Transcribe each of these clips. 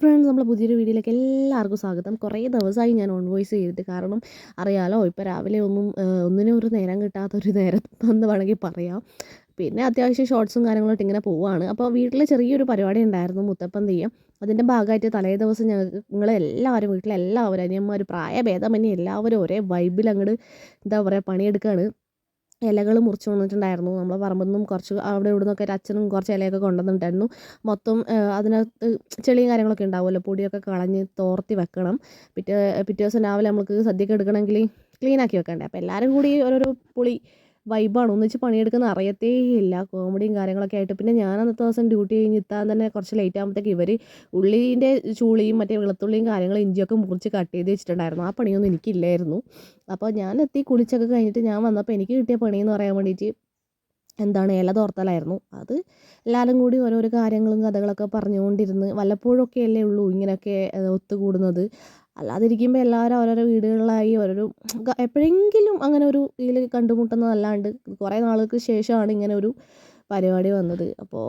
Friends നമ്മൾ പുതിയൊരു വീഡിയോയിലേക്ക് എല്ലാവർക്കും സ്വാഗതം. കുറേ ദിവസമായി ഞാൻ ഓൺ വോയിസ് ചെയ്തിട്ട് കാരണം അറിയാലോ ഇപ്പോൾ രാവിലെ ഒന്നും ഒന്നിനും ഒരു നേരം കിട്ടാത്തൊരു നേരം എന്ന് വേണമെങ്കിൽ പറയാം. പിന്നെ അത്യാവശ്യം ഷോർട്സും കാര്യങ്ങളൊക്കെ ഇങ്ങനെ പോവാണ്. അപ്പോൾ വീട്ടിൽ ചെറിയൊരു പരിപാടി ഉണ്ടായിരുന്നു മുത്തപ്പൻ തെയ്യം. അതിന്റെ ഭാഗമായിട്ട് തലേ ദിവസം ഞങ്ങൾക്ക് നിങ്ങളെല്ലാവരും വീട്ടിലെല്ലാവരും അനിയന്മാർ പ്രായഭേദമന്യേ എല്ലാവരും ഒരേ വൈബിൽ അങ്ങോട്ട് എന്താ പറയുക പണിയെടുക്കുകയാണ് ഇലകൾ മുറിച്ച് കൊണ്ടിട്ടുണ്ടായിരുന്നു നമ്മളെ പറമ്പിൽ നിന്നും കുറച്ച് അവിടെ ഇവിടെ നിന്നൊക്കെ അച്ഛനും കുറച്ച് ഇലയൊക്കെ കൊണ്ടുവന്നിട്ടുണ്ടായിരുന്നു. മൊത്തം അതിനകത്ത് ചെളിയും കാര്യങ്ങളൊക്കെ ഉണ്ടാവുമല്ലോ. പൊടിയൊക്കെ കളഞ്ഞ് തോർത്തി വെക്കണം. പിറ്റേ പിറ്റേ ദിവസം രാവിലെ നമുക്ക് സദ്യക്ക് എടുക്കണമെങ്കിൽ ക്ലീൻ ആക്കി വെക്കണ്ടേ. അപ്പോൾ എല്ലാവരും കൂടി ഓരോരോ പൊളി വൈബാണ് ഒന്നിച്ച് പണിയെടുക്കുന്ന അറിയത്തേ ഇല്ല കോമഡിയും കാര്യങ്ങളൊക്കെ ആയിട്ട്. പിന്നെ ഞാൻ അന്നത്തെ ദിവസം ഡ്യൂട്ടി കഴിഞ്ഞ് എത്താൻ തന്നെ കുറച്ച് ലേറ്റ് ആകുമ്പോഴത്തേക്ക് ഇവർ ഉള്ളിന്റെ ചൂളിയും മറ്റേ വെളുത്തുള്ളിയും കാര്യങ്ങളും ഇഞ്ചിയൊക്കെ മുറിച്ച് കട്ട് ചെയ്ത് വെച്ചിട്ടുണ്ടായിരുന്നു. ആ പണിയൊന്നും എനിക്കില്ലായിരുന്നു. അപ്പോൾ ഞാൻ എത്തി കുളിച്ചൊക്കെ കഴിഞ്ഞിട്ട് ഞാൻ വന്നപ്പോൾ എനിക്ക് കിട്ടിയ പണിയെന്ന് പറയാൻ വേണ്ടിയിട്ട് എന്താണ് ഇല തോർത്തലായിരുന്നു. അത് എല്ലാവരും കൂടി ഓരോരോ കാര്യങ്ങളും കഥകളൊക്കെ പറഞ്ഞുകൊണ്ടിരുന്ന് വല്ലപ്പോഴൊക്കെ അല്ലേ ഉള്ളൂ ഇങ്ങനെയൊക്കെ ഒത്തുകൂടുന്നത്. അല്ലാതിരിക്കുമ്പോൾ എല്ലാവരും ഓരോരോ വീടുകളിലായി ഓരോരോ എപ്പോഴെങ്കിലും അങ്ങനെ ഒരു ഇതിൽ കണ്ടുമുട്ടുന്നതല്ലാണ്ട് കുറേ നാളുകൾക്ക് ശേഷമാണ് ഇങ്ങനെ ഒരു പരിപാടി വന്നത്. അപ്പോൾ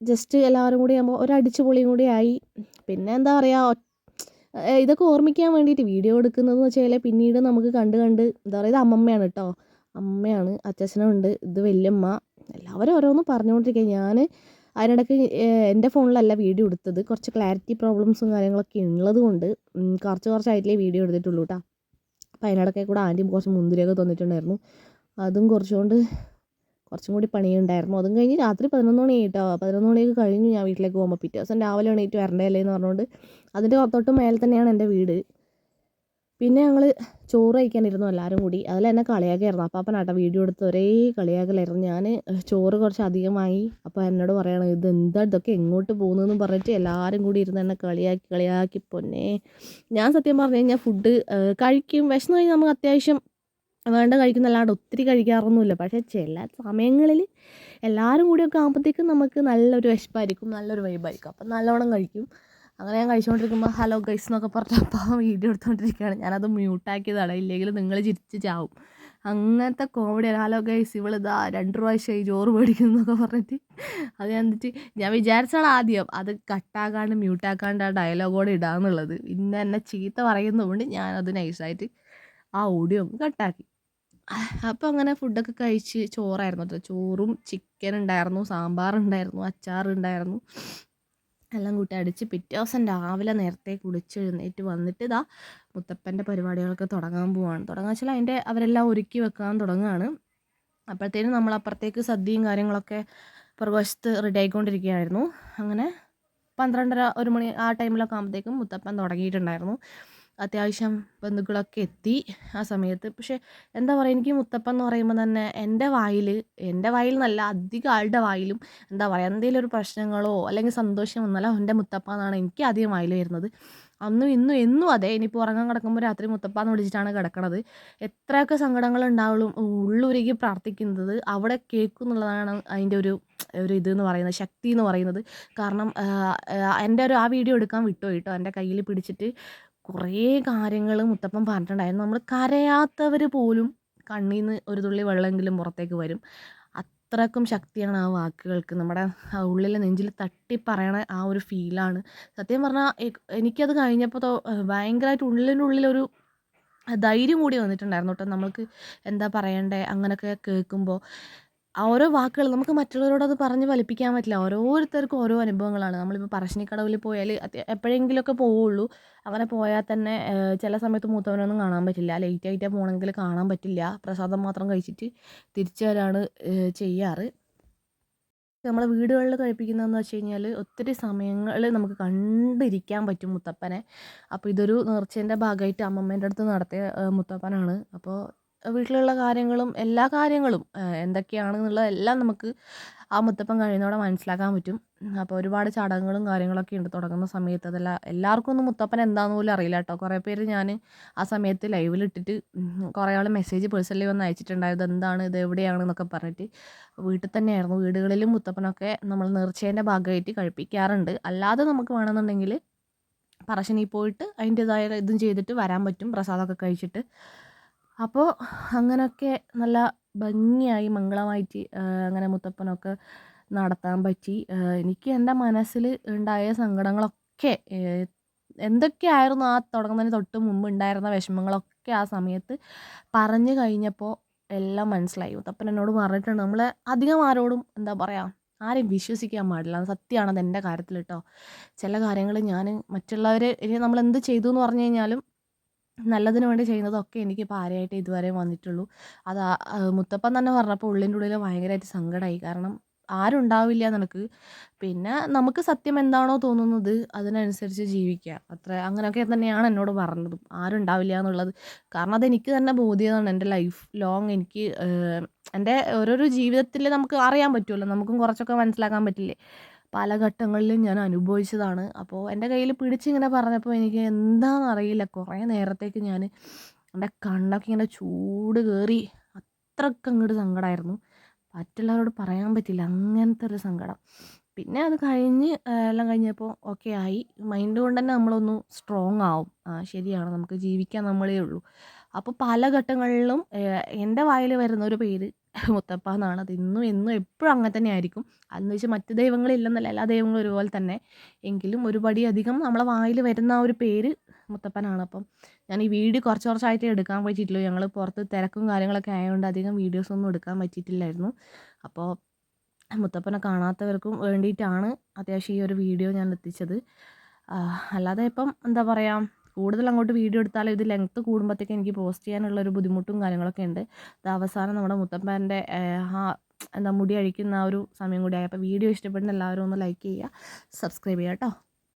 ജസ്റ്റ് എല്ലാവരും കൂടി ആകുമ്പോൾ ഒരു അടിച്ചുപൊളിയും കൂടി ആയി. പിന്നെ എന്താ പറയുക ഇതൊക്കെ ഓർമ്മിക്കാൻ വേണ്ടിയിട്ട് വീഡിയോ എടുക്കുന്നതെന്ന് വെച്ചാൽ പിന്നീട് നമുക്ക് കണ്ട് കണ്ട് എന്താ പറയുക ഇത് അമ്മമ്മയാണ് കേട്ടോ അമ്മയാണ് അച്ഛനുണ്ട് ഇത് വല്യമ്മ. എല്ലാവരും ഓരോന്ന് പറഞ്ഞുകൊണ്ടിരിക്കുക ഞാൻ അതിനിടയ്ക്ക് എന്റെ ഫോണിലല്ല വീഡിയോ എടുത്തത്. കുറച്ച് ക്ലാരിറ്റി പ്രോബ്ലംസും കാര്യങ്ങളൊക്കെ ഉള്ളത് കൊണ്ട് കുറച്ച് കുറച്ചായിട്ടേ വീഡിയോ എടുത്തിട്ടുള്ളൂ കേട്ടോ അപ്പോൾ അതിനിടയ്ക്ക് കൂടെ ആന്റി കുറച്ച് മുന്തിരിയൊക്കെ തന്നിട്ടുണ്ടായിരുന്നു. അതും കുറച്ചുകൊണ്ട് കുറച്ചും കൂടി പണിയുണ്ടായിരുന്നു. അതും കഴിഞ്ഞ് രാത്രി പതിനൊന്ന് മണി കേട്ടോ പതിനൊന്ന് മണിയൊക്കെ കഴിഞ്ഞു ഞാൻ വീട്ടിലേക്ക് പോകുമ്പോൾ പിറ്റേ ദിവസം രാവിലെ എണീറ്റ് വരണ്ടല്ലേ എന്ന് പറഞ്ഞുകൊണ്ട് അതിന്റെ തൊട്ട് മേലെ തന്നെയാണ് എന്റെ വീട്. പിന്നെ ഞങ്ങൾ ചോറ് കഴിക്കാനിരുന്നു എല്ലാവരും കൂടി. അതിൽ എന്നെ കളിയാക്കിയായിരുന്നു. അപ്പാപ്പനാട്ടോ വീഡിയോ എടുത്ത് ഒരേ കളിയാക്കലായിരുന്നു. ഞാൻ ചോറ് കുറച്ച് അധികമായി. വാങ്ങി അപ്പോൾ എന്നോട് പറയണം ഇത് എന്താ? ഇതൊക്കെ എങ്ങോട്ട് പോകുന്നതെന്ന് പറഞ്ഞിട്ട് എല്ലാവരും കൂടി ഇരുന്ന് എന്നെ കളിയാക്കി കളിയാക്കി പൊന്നെ. ഞാൻ സത്യം പറഞ്ഞു കഴിഞ്ഞാൽ ഫുഡ് കഴിക്കും. വിശന്നു കഴിഞ്ഞാൽ നമുക്ക് അത്യാവശ്യം വേണ്ട കഴിക്കുന്നല്ലാണ്ട് ഒത്തിരി കഴിക്കാറൊന്നുമില്ല. പക്ഷേ ചില സമയങ്ങളിൽ എല്ലാവരും കൂടിയൊക്കെ ആകുമ്പോഴത്തേക്കും നമുക്ക് നല്ലൊരു വിശപ്പായിരിക്കും നല്ലൊരു വൈബായിരിക്കും അപ്പം നല്ലോണം കഴിക്കും. അങ്ങനെ ഞാൻ കഴിച്ചുകൊണ്ടിരിക്കുമ്പോൾ ഹലോ ഗൈസ് എന്നൊക്കെ പറഞ്ഞ അപ്പം വീഡിയോ എടുത്തുകൊണ്ടിരിക്കുകയാണ് ഞാനത് മ്യൂട്ടാക്കിയതാണ് ഇല്ലെങ്കിൽ നിങ്ങൾ ചിരിച്ച് ചാവും. അങ്ങനത്തെ കോമഡിയാണ് ഹലോ ഗൈസ് ഇവളിതാ രണ്ട് പ്രാവശ്യമായി ചോറ് മേടിക്കുന്നു എന്നൊക്കെ പറഞ്ഞിട്ട്. അത് ഞാൻ എന്നിട്ട് ഞാൻ വിചാരിച്ചാണ് ആദ്യം. അത് കട്ടാക്കാണ്ട് മ്യൂട്ടാക്കാണ്ട് ആ ഡയലോഗോടെ ഇടാന്നുള്ളത് പിന്നെ എന്നെ ചീത്ത പറയുന്നതുകൊണ്ട് ഞാനത് നൈസായിട്ട് ആ ഓഡിയോ കട്ടാക്കി അപ്പോൾ അങ്ങനെ ഫുഡൊക്കെ കഴിച്ച് ചോറായിരുന്നു കേട്ടോ. ചോറും ചിക്കൻ ഉണ്ടായിരുന്നു സാമ്പാർ ഉണ്ടായിരുന്നു അച്ചാർ ഉണ്ടായിരുന്നു. എല്ലാം കൂട്ടി അടിച്ച് പിറ്റേ ദിവസം രാവിലെ നേരത്തെ കുളിച്ച് എഴുന്നേറ്റ് വന്നിട്ട് ഇതാ മുത്തപ്പന്റെ പരിപാടികളൊക്കെ തുടങ്ങാൻ പോവാണ്. തുടങ്ങാൻ വെച്ചാൽ അതിന്റെ അവരെല്ലാം ഒരുക്കി വെക്കാൻ തുടങ്ങുകയാണ് അപ്പോഴത്തേനും നമ്മൾ അപ്പുറത്തേക്ക് സദ്യയും കാര്യങ്ങളൊക്കെ പുറകുവശത്ത് റെഡി ആയിക്കൊണ്ടിരിക്കുകയായിരുന്നു. അങ്ങനെ പന്ത്രണ്ടര ഒരു മണി ആ ടൈമിലൊക്കെ ആകുമ്പോഴത്തേക്കും മുത്തപ്പൻ തുടങ്ങിയിട്ടുണ്ടായിരുന്നു. അത്യാവശ്യം ബന്ധുക്കളൊക്കെ എത്തി ആ സമയത്ത്. പക്ഷേ എന്താ പറയുക എനിക്ക് മുത്തപ്പൻ എന്ന് പറയുമ്പോൾ തന്നെ എന്റെ വായിൽ എന്റെ വായിൽ എന്നല്ല അധികം ആളുടെ വായിലും എന്താ പറയുക എന്തെങ്കിലും ഒരു പ്രശ്നങ്ങളോ അല്ലെങ്കിൽ സന്തോഷം വന്നാലോ എന്റെ മുത്തപ്പ എന്നാണ് എനിക്ക് ആദ്യം വായിൽ വരുന്നത്. അന്നും ഇന്നും എന്നും അതെ ഇനിയിപ്പോൾ ഉറങ്ങാൻ കിടക്കുമ്പോൾ രാത്രി മുത്തപ്പ എന്ന് വിളിച്ചിട്ടാണ് കിടക്കണത്. എത്രയൊക്കെ സങ്കടങ്ങൾ ഉണ്ടാവുള്ളൂ ഉള്ളുരുകി പ്രാർത്ഥിക്കുന്നത് അവിടെ കേൾക്കും എന്നുള്ളതാണ് അതിന്റെ ഒരു ഒരു ഇത് എന്ന് പറയുന്നത് ശക്തി എന്ന് പറയുന്നത്. കാരണം എന്റെ ഒരു ആ വീഡിയോ എടുക്കാൻ വിട്ടു കേട്ടോ എന്റെ കയ്യിൽ പിടിച്ചിട്ട്. കുറേ കാര്യങ്ങൾ മുത്തപ്പൻ പറഞ്ഞിട്ടുണ്ടായിരുന്നു. നമ്മൾ കരയാത്തവർ പോലും കണ്ണിൽ നിന്ന് ഒരു തുള്ളി വെള്ളമെങ്കിലും പുറത്തേക്ക് വരും. അത്രക്കും ശക്തിയാണ് ആ വാക്കുകൾക്ക്. നമ്മുടെ ഉള്ളിലെ നെഞ്ചിൽ തട്ടി പറയണ ആ ഒരു ഫീലാണ്. സത്യം പറഞ്ഞാൽ എനിക്കത് കഴിഞ്ഞപ്പോൾ ഭയങ്കരമായിട്ട് ഉള്ളിന്റെ ഉള്ളിനുള്ളിലൊരു ധൈര്യം കൂടി വന്നിട്ടുണ്ടായിരുന്നു കേട്ടോ. നമ്മൾക്ക് എന്താ പറയണ്ടേ അങ്ങനെയൊക്കെ കേൾക്കുമ്പോൾ ഓരോ വാക്കുകൾ നമുക്ക് മറ്റുള്ളവരോട് അത് പറഞ്ഞ് ഫലിപ്പിക്കാൻ പറ്റില്ല. ഓരോരുത്തർക്കും ഓരോ അനുഭവങ്ങളാണ്. നമ്മളിപ്പോൾ പറശ്ശിനിക്കടവിൽ പോയാൽ എപ്പോഴെങ്കിലുമൊക്കെ പോവുള്ളൂ. അങ്ങനെ പോയാൽ തന്നെ ചില സമയത്ത് മൂത്തവനൊന്നും കാണാൻ പറ്റില്ല. ലേറ്റ് ആയിട്ടേ പോകണമെങ്കിൽ കാണാൻ പറ്റില്ല. പ്രസാദം മാത്രം കഴിച്ചിട്ട് തിരിച്ചു വരാണ് ചെയ്യാറ്. നമ്മളെ വീടുകളിൽ കഴിപ്പിക്കുന്നതെന്ന് വെച്ച് കഴിഞ്ഞാൽ ഒത്തിരി സമയങ്ങൾ നമുക്ക് കണ്ടിരിക്കാൻ പറ്റും മുത്തപ്പനെ. അപ്പോൾ ഇതൊരു നേർച്ചേന്റെ ഭാഗമായിട്ട് അമ്മമ്മേന്റെ അടുത്ത് നടത്തിയ മുത്തപ്പനാണ്. അപ്പോൾ വീട്ടിലുള്ള കാര്യങ്ങളും എല്ലാ കാര്യങ്ങളും എന്തൊക്കെയാണെന്നുള്ള എല്ലാം നമുക്ക് ആ മുത്തപ്പൻ കഴിയുന്നതോടെ മനസ്സിലാക്കാൻ പറ്റും. അപ്പോൾ ഒരുപാട് ചടങ്ങുകളും കാര്യങ്ങളൊക്കെ ഉണ്ട് തുടങ്ങുന്ന സമയത്ത്. അതെല്ലാം എല്ലാവർക്കും ഒന്നും മുത്തപ്പൻ എന്താണെന്ന് പോലും അറിയില്ല കേട്ടോ. കുറേ പേര് ഞാൻ ആ സമയത്ത് ലൈവിലിട്ടിട്ട് കുറേ ആൾ മെസ്സേജ് പേഴ്സണലി വന്ന് അയച്ചിട്ടുണ്ടായത് എന്താണ് ഇത് എവിടെയാണ് എന്നൊക്കെ പറഞ്ഞിട്ട് വീട്ടിൽ തന്നെയായിരുന്നു. വീടുകളിലും മുത്തപ്പനൊക്കെ നമ്മൾ നേർച്ചേന്റെ ഭാഗമായിട്ട് കഴിപ്പിക്കാറുണ്ട്. അല്ലാതെ നമുക്ക് വേണമെന്നുണ്ടെങ്കിൽ പറശ്ശിനി പോയിട്ട് അതിന്റെതായ ഇതും ചെയ്തിട്ട് വരാൻ പറ്റും. പ്രസാദമൊക്കെ കഴിച്ചിട്ട്. അപ്പോൾ അങ്ങനെയൊക്കെ നല്ല ഭംഗിയായി മംഗളമായിട്ട് അങ്ങനെ മുത്തപ്പനൊക്കെ നടത്താൻ പറ്റി. എനിക്ക് എന്റെ മനസ്സിൽ ഉണ്ടായ സങ്കടങ്ങളൊക്കെ എന്തൊക്കെയായിരുന്നു ആ തുടങ്ങുന്നതിന് തൊട്ട് മുമ്പ് ഉണ്ടായിരുന്ന വിഷമങ്ങളൊക്കെ ആ സമയത്ത് പറഞ്ഞു കഴിഞ്ഞപ്പോൾ എല്ലാം മനസ്സിലായി. മുത്തപ്പൻ എന്നോട് പറഞ്ഞിട്ടുണ്ട് നമ്മൾ അധികം ആരോടും എന്താ പറയുക ആരെയും വിശ്വസിക്കാൻ പാടില്ല. സത്യമാണ് അത് എന്റെ കാര്യത്തിൽ കേട്ടോ ചില കാര്യങ്ങൾ ഞാൻ മറ്റുള്ളവർ ഇനി നമ്മൾ എന്ത് ചെയ്തു എന്ന് പറഞ്ഞു കഴിഞ്ഞാലും നല്ലതിന് വേണ്ടി ചെയ്യുന്നതൊക്കെ എനിക്ക് പാരയായിട്ട് ഇതുവരെ വന്നിട്ടുള്ളൂ. അത് മുത്തപ്പൻ തന്നെ പറഞ്ഞപ്പോൾ ഉള്ളിന്റെ ഉള്ളിൽ ഭയങ്കരമായിട്ട് സങ്കടമായി കാരണം ആരും ഉണ്ടാവില്ല നിനക്ക്. പിന്നെ നമുക്ക് സത്യം എന്താണോ തോന്നുന്നത് അതിനനുസരിച്ച് ജീവിക്കുക. അത്ര അങ്ങനെയൊക്കെ തന്നെയാണ് എന്നോട് പറഞ്ഞതും. ആരും ഉണ്ടാവില്ല എന്നുള്ളത്. കാരണം അതെനിക്ക് തന്നെ ബോധ്യതാണ് എന്റെ ലൈഫ് ലോങ് എനിക്ക് എന്റെ ഓരോരോ ജീവിതത്തിൽ നമുക്ക് അറിയാൻ പറ്റുമല്ലോ നമുക്കും കുറച്ചൊക്കെ മനസ്സിലാക്കാൻ പറ്റില്ലേ? പല ഘട്ടങ്ങളിലും ഞാൻ അനുഭവിച്ചതാണ്. അപ്പോൾ എന്റെ കയ്യിൽ പിടിച്ചിങ്ങനെ പറഞ്ഞപ്പോൾ എനിക്ക് എന്താണെന്നറിയില്ല കുറേ നേരത്തേക്ക് ഞാൻ എന്റെ കണ്ണൊക്കെ ഇങ്ങനെ ചൂട് കയറി അത്രയ്ക്ക് അങ്ങോട്ട് സങ്കടമായിരുന്നു മറ്റുള്ളവരോട് പറയാൻ പറ്റില്ല. അങ്ങനത്തെ ഒരു സങ്കടം. പിന്നെ അത് കഴിഞ്ഞ് എല്ലാം കഴിഞ്ഞപ്പോൾ ഓക്കെ ആയി. മൈൻഡ് കൊണ്ട് തന്നെ നമ്മളൊന്ന് സ്ട്രോങ് ആവും. ആ ശരിയാണ്. നമുക്ക് ജീവിക്കാൻ നമ്മളേ ഉള്ളൂ അപ്പോൾ പല ഘട്ടങ്ങളിലും എന്റെ വായിൽ വരുന്ന ഒരു പേര് മുത്തപ്പ എന്നാണ് അത് ഇന്നും എന്നും എപ്പോഴും അങ്ങനെ തന്നെ ആയിരിക്കും. അതെന്ന് വെച്ചാൽ മറ്റ് ദൈവങ്ങളില്ലെന്നല്ല എല്ലാ ദൈവങ്ങളും ഒരുപോലെ തന്നെ. എങ്കിലും ഒരുപടി അധികം നമ്മളെ വായിൽ വരുന്ന ആ ഒരു പേര് മുത്തപ്പനാണ്. അപ്പം ഞാൻ ഈ വീഡിയോ കുറച്ച് കുറച്ചായിട്ട് എടുക്കാൻ പറ്റിയിട്ടില്ല ഞങ്ങൾ പുറത്ത് തിരക്കും കാര്യങ്ങളൊക്കെ ആയതുകൊണ്ട് അധികം വീഡിയോസൊന്നും എടുക്കാൻ പറ്റിയിട്ടില്ലായിരുന്നു. അപ്പോൾ മുത്തപ്പനെ കാണാത്തവർക്കും വേണ്ടിയിട്ടാണ് അത്യാവശ്യം ഈ ഒരു വീഡിയോ ഞാൻ എത്തിച്ചത്. അല്ലാതെ ഇപ്പം എന്താ പറയുക കൂടുതൽ അങ്ങോട്ട് വീഡിയോ എടുത്താലും ഇത് ലെങ്ത് കൂടുമ്പോഴത്തേക്ക് എനിക്ക് പോസ്റ്റ് ചെയ്യാനുള്ള ഒരു ബുദ്ധിമുട്ടും കാര്യങ്ങളൊക്കെ ഉണ്ട്. അത് അവസാനം നമ്മുടെ മുത്തപ്പന്റെ എന്താ മുടി അഴിക്കുന്ന ആ ഒരു സമയം കൂടി അപ്പോൾ വീഡിയോ ഇഷ്ടപ്പെടുന്ന എല്ലാവരും ഒന്ന് ലൈക്ക് ചെയ്യുക. സബ്സ്ക്രൈബ് ചെയ്യുക കേട്ടോ